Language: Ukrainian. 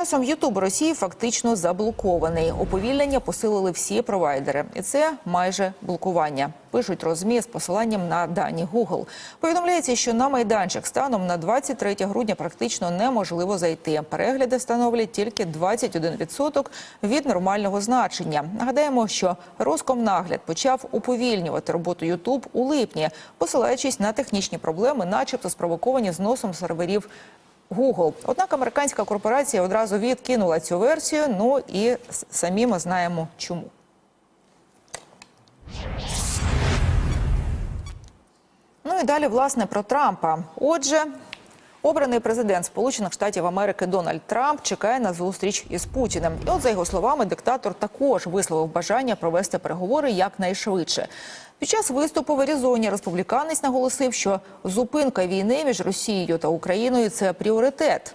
Часом Ютуб Росії фактично заблокований. Уповільнення посилили всі провайдери, і це майже блокування. Пишуть розмі з посиланням на дані Google. Повідомляється, що на майданчик станом на 23 грудня практично неможливо зайти. Перегляди становлять тільки 21% від нормального значення. Нагадаємо, що Роскомнагляд почав уповільнювати роботу Ютуб у липні, посилаючись на технічні проблеми, начебто спровоковані зносом серверів Google. Однак американська корпорація одразу відкинула цю версію. Ну і самі ми знаємо чому. Ну і далі, власне, про Трампа. Отже, обраний президент Сполучених Штатів Америки Дональд Трамп чекає на зустріч із Путіним. І от за його словами, диктатор також висловив бажання провести переговори якнайшвидше. Під час виступу в Аризоні республіканець наголосив, що зупинка війни між Росією та Україною це пріоритет.